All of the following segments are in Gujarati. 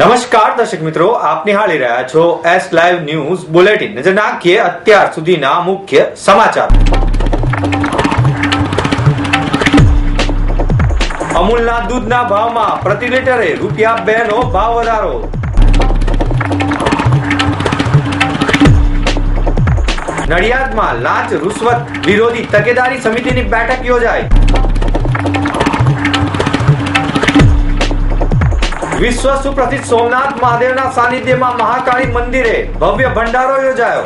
નમસ્કાર દર્શક મિત્રો, આપ નિહાળી રહ્યા છો એસ લાઈવ ન્યૂઝ બુલેટિન નજર નાખીએ અત્યાર સુધીના મુખ્ય સમાચાર. અમૂલના દૂધના ભાવમાં પ્રતિ લીટરે રૂપિયા બે નો ભાવ વધારો. નડિયાદમાં લાંચ રૂશ્વત વિરોધી તકેદારી સમિતિની બેઠક યોજાઈ. વિશ્વ સુપ્રસિદ્ધ સોમનાથ મહાદેવના સાનિધ્યમાં મહાકાળી મંદિરે ભવ્ય ભંડારો યોજાયો.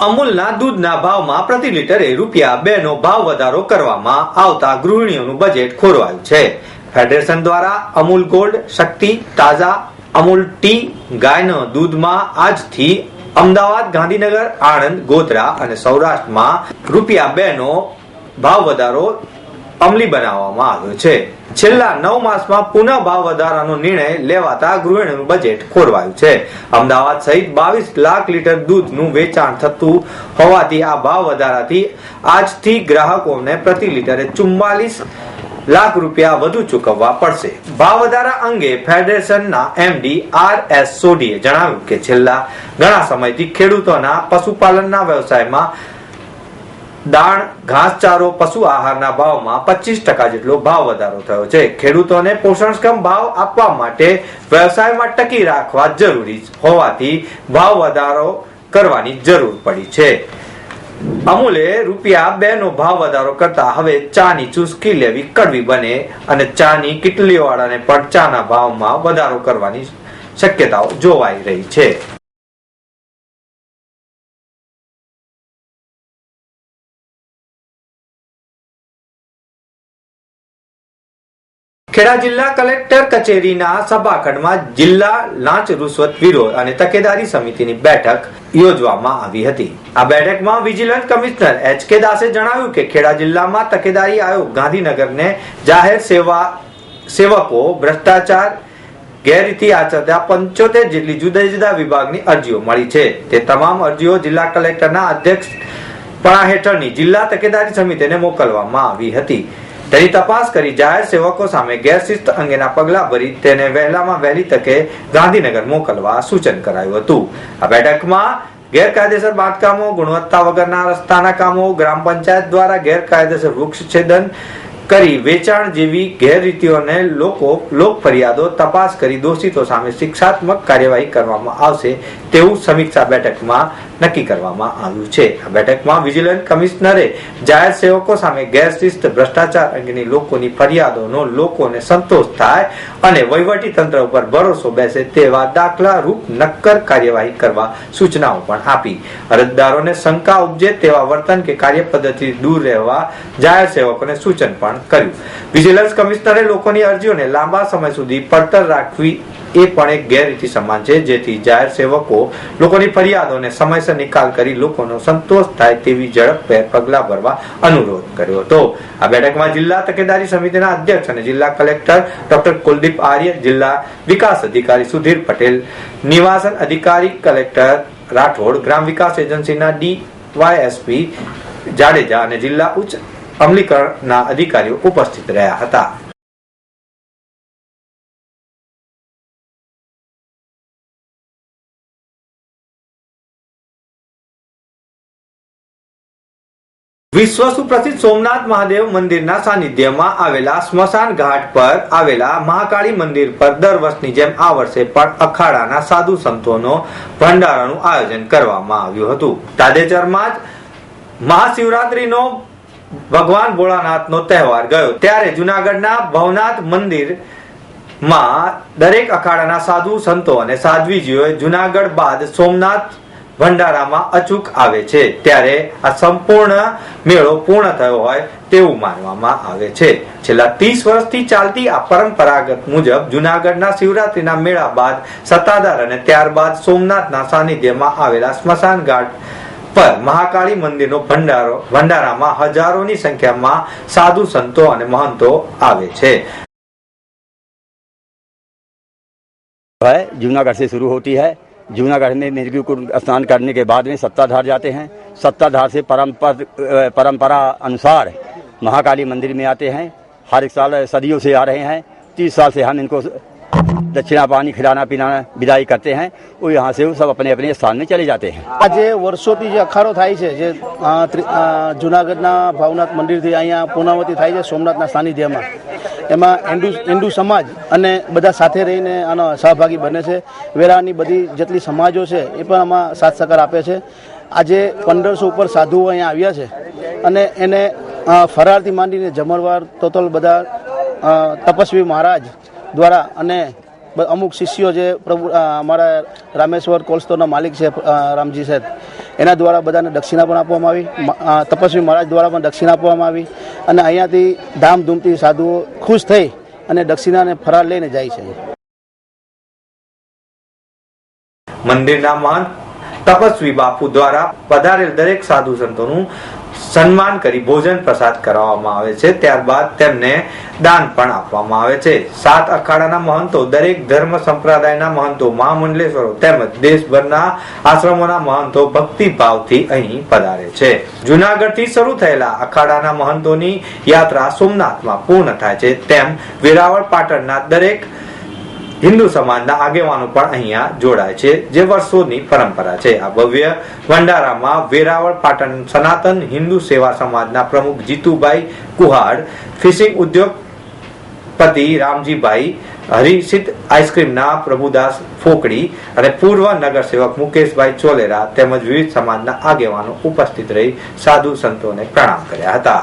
અમૂલના દૂધના ભાવમાં પ્રતિ લીટરે રૂપિયા બે નો ભાવ વધારો કરવામાં આવતા ગૃહિણીઓનું બજેટ ખોરવાયું છે. ફેડરેશન દ્વારા અમૂલ ગોલ્ડ શક્તિ, તાજા અમૂલ ટી ગાયના દૂધમાં આજથી અમદાવાદ, ગાંધીનગર, આણંદ, ગોધરા અને સૌરાષ્ટ્રમાં રૂપિયા બે નો ભાવ વધારો અમલી બનાવવામાં આવ્યો છે. છેલ્લા નવ માસમાં પુનઃ ભાવ વધારાનો નિર્ણય લેવાતા ગૃહિણીનું બજેટ ખોરવાયું છે. અમદાવાદ સહિત બાવીસ લાખ લીટર દૂધનું વેચાણ થતું હોવાથી આ ભાવ વધારાથી આજથી ગ્રાહકોને પ્રતિ લીટરે ચુમ્માલીસ લાખ રૂપિયા વધુ ચૂકવવા પડશે. ભાવ વધારા અંગે ફેડરેશનના એમડી આર એસ સોઢીએ જણાવ્યું કે છેલ્લા ઘણા સમયથી ખેડૂતોના પશુપાલનના વ્યવસાયમાં દાણ ઘાસચારો પશુ આહારના ભાવમાં પચીસ ટકા જેટલો ભાવ વધારો થયો છે. ખેડૂતોને પોષણક્ષમ ભાવ આપવા માટે વ્યવસાયમાં ટકી રાખવા જરૂરી હોવાથી ભાવ વધારો કરવાની જરૂર પડી છે. અમૂલે રૂપિયા બે નો ભાવ વધારો કરતા હવે ચાની ચુસ્કી લેવી કડવી બને અને ચાની કિટલીઓ વાળાને પણ ચાના ભાવમાં વધારો કરવાની શક્યતાઓ જોવાઈ રહી છે. ખેડા જિલ્લા કલેક્ટર કચેરીના સભાખંડમાં જિલ્લા લાંચ રૂશ્વત વિરોધ અને તકેદારી સમિતિની બેઠક યોજવામાં આવી હતી. આ બેઠકમાં વિજિલન્સ કમિશનર એચ કે દાસે જણાવ્યું કે ખેડા જિલ્લામાં તકેદારી આયોગ ગાંધીનગરને જાહેર સેવા સેવકો, ભ્રષ્ટાચાર, ગેરરીતિ આચરતા પંચોતેર જેટલી જુદા જુદા વિભાગની અરજીઓ મળી છે. તે તમામ અરજીઓ જિલ્લા કલેક્ટરના અધ્યક્ષ પણ હેઠળની જિલ્લા તકેદારી સમિતિને મોકલવામાં આવી હતી. તેની તપાસ કરી જાહેર સેવકો સામે ગેરશિસ્ત અંગેના પગલા ભરી તેને વહેલામાં વહેલી તકે ગાંધીનગર મોકલવા સૂચન કરાયું હતું. આ બેઠકમાં ગેરકાયદેસર બાંધકામો, ગુણવત્તા વગરના રસ્તાના કામો, ગ્રામ પંચાયત દ્વારા ગેરકાયદેસર વૃક્ષ છેદન કરી વેચાણ જેવી ગેરરીતિઓને લોકો લોક ફરિયાદો તપાસ કરી દોષિતો સામે શિક્ષાત્મક કાર્યવાહી કરવામાં આવશે તેવું સમીક્ષા બેઠકમાં નક્કી કરવામાં આવ્યું છે. આ બેઠકમાં વિજિલન્સ કમિશનરે જાહેર સેવકો સામે ગેરશિસ્ત ભ્રષ્ટાચાર અંગેની લોકોની ફરિયાદોનો લોકોને સંતોષ થાય અને વહીવટી તંત્ર ઉપર ભરોસો બેસે તેવા દાખલા રૂપ નક્કર કાર્યવાહી કરવા સૂચનાઓ પણ આપી. અરજદારોને શંકા ઉપજે તેવા વર્તન કે કાર્ય પદ્ધતિ દૂર રહેવા જાહેર સેવકોને સૂચન પણ કર્યું. વિજિલન્સ કમિશનરે લોકોની અરજીઓને લાંબા સમય સુધી પડતર રાખવી એ પણ એક ગેરરીતિ સમાન છે, જેથી જાહેર સેવકો લોકોની ફરિયાદોને સમયસર નિકાલ કરી લોકોનો સંતોષ થાય તેવી ઝડપભેર પગલાં ભરવા અનુરોધ કર્યો હતો. આ બેઠકમાં જિલ્લા તકેદારી સમિતિના અધ્યક્ષ અને જિલ્લા કલેક્ટર ડોક્ટર કુલદીપ આર્ય, જિલ્લા વિકાસ અધિકારી સુધીર પટેલ, નિવાસન અધિકારી કલેક્ટર રાઠોડ, ગ્રામ વિકાસ એજન્સીના ડી વાયએસપી જાડેજા અને જિલ્લા ઉચ્ચ અમલીકરણના અધિકારીઓ ઉપસ્થિત રહ્યા હતા. વિશ્વ સુપ્રસિદ્ધ સોમનાથ મહાદેવ મંદિરના સાનિધ્યમાં આવેલા સ્મશાન ઘાટ પર આવેલા મહાકાળી મંદિર પર દર વર્ષની જેમ આ વર્ષે પણ અખાડાના સાધુ સંતોનો ભંડારાનું આયોજન કરવામાં આવ્યું હતું. તાજેતરમાં જ મહાશિવરાત્રીનો ભગવાન ભોળાનાથનો તહેવાર ગયો. ત્યારે જુનાગઢના ભવનાથ મંદિરમાં દરેક અખાડાના સાધુ સંતો અને સાધ્વીજીઓએ જુનાગઢ બાદ સોમનાથ ભંડારામાં અચૂક આવે છે ત્યારે આ સંપૂર્ણ મેળો પૂર્ણ થયો હોય તેવું માનવામાં આવે છે છેલ્લા ત્રીસ વર્ષથી ચાલતી આ પરંપરાગત મુજબ જુનાગઢના શિવરાત્રીના મેળા બાદ સત્તાધાર અને ત્યારબાદ સોમનાથના સાનિધ્યમાં આવેલા સ્મશાન ઘાટ પર મહાકાળી મંદિરનો ભંડારો ભંડારામાં હજારોની સંખ્યામાં સાધુ સંતો અને મહંતો આવે છે है जूनागढ़ से शुरू होती है जूनागढ़ में मृत्यु को स्नान करने के बाद में सत्ताधार जाते हैं सत्ताधार से परंपर परंपरा अनुसार महाकाली मंदिर में आते हैं हर एक साल सदियों से आ रहे हैं तीस साल से हम इनको दक्षिणा पानी खिलाना पिलाना विदाई करते हैं और यहाँ से वो सब अपने अपने स्थान में चले जाते हैं આજે વર્ષોથી જે અખાડો થાય છે જે અ, ત્રિ- અ, જુનાગઢના ભાવનાથ મંદિરથી અહીંયા પૂર્ણાવતી થાય છે સોમનાથના સાનિધ્યમાં એમાં હિન્દુ હિન્દુ સમાજ અને બધા સાથે રહીને આનો સહભાગી બને છે. વેરાની બધી જેટલી સમાજો છે એ પણ આમાં સાથ સહકાર આપે છે. આજે પંદરસો ઉપર સાધુઓ અહીંયા આવ્યા છે અને એને ફરારથી માંડીને જમણવાર ટોટલ બધા તપસ્વી મહારાજ દ્વારા અને અમુક શિષ્યો જે પ્રભુ અમારા રામેશ્વર કોલસ્ટોરના માલિક છે રામજી સાહેબ એના દ્વારા બધાને દક્ષિણા પણ આપવામાં આવી. તપસ્વી મહારાજ દ્વારા પણ દક્ષિણા આપવામાં આવી અને અહીંયાથી ધામધૂમથી સાધુઓ ખુશ થઈ અને દક્ષિણાને ફરાર લઈને જાય છે. મંદિરના મહંત તપસ્વી બાપુ દ્વારા પધારેલ દરેક સાધુ સંતોનું સન્માન કરી ભોજન પ્રસાદ કરાવવામાં આવે છે. ત્યારબાદ તેમને દાન પણ આપવામાં આવે છે. સાત અખાડાના મહંતો, દરેક ધર્મ સંપ્રદાયના મહંતો મહામંડલેશ્વરો તેમજ દેશભરના આશ્રમોના મહંતો ભક્તિભાવથી અહીં પધારે છે. જુનાગઢથી શરૂ થયેલા અખાડાના મહંતોની યાત્રા સોમનાથમાં પૂર્ણ થાય છે. તેમ વેરાવળ પાટણના દરેક હિન્દુ સમાજના આગેવાનો પણ અહીંયા જોડાય છે, જે વર્ષોની પરંપરા છે. આ ભવ્ય ભંડારામાં વેરાવળ પાટણ સનાતન હિન્દુ સેવા સમાજના પ્રમુખ જીતુભાઈ કુહાડ, ફિશિંગ ઉદ્યોગપતિ રામજીભાઈ, હરિસિદ્ધ આઈસ્ક્રીમના પ્રભુદાસ ફોકડી અને પૂર્વ નગરસેવક મુકેશભાઈ ચોલેરા તેમજ વિવિધ સમાજના આગેવાનો ઉપસ્થિત રહી સાધુ સંતોને પ્રણામ કર્યા હતા.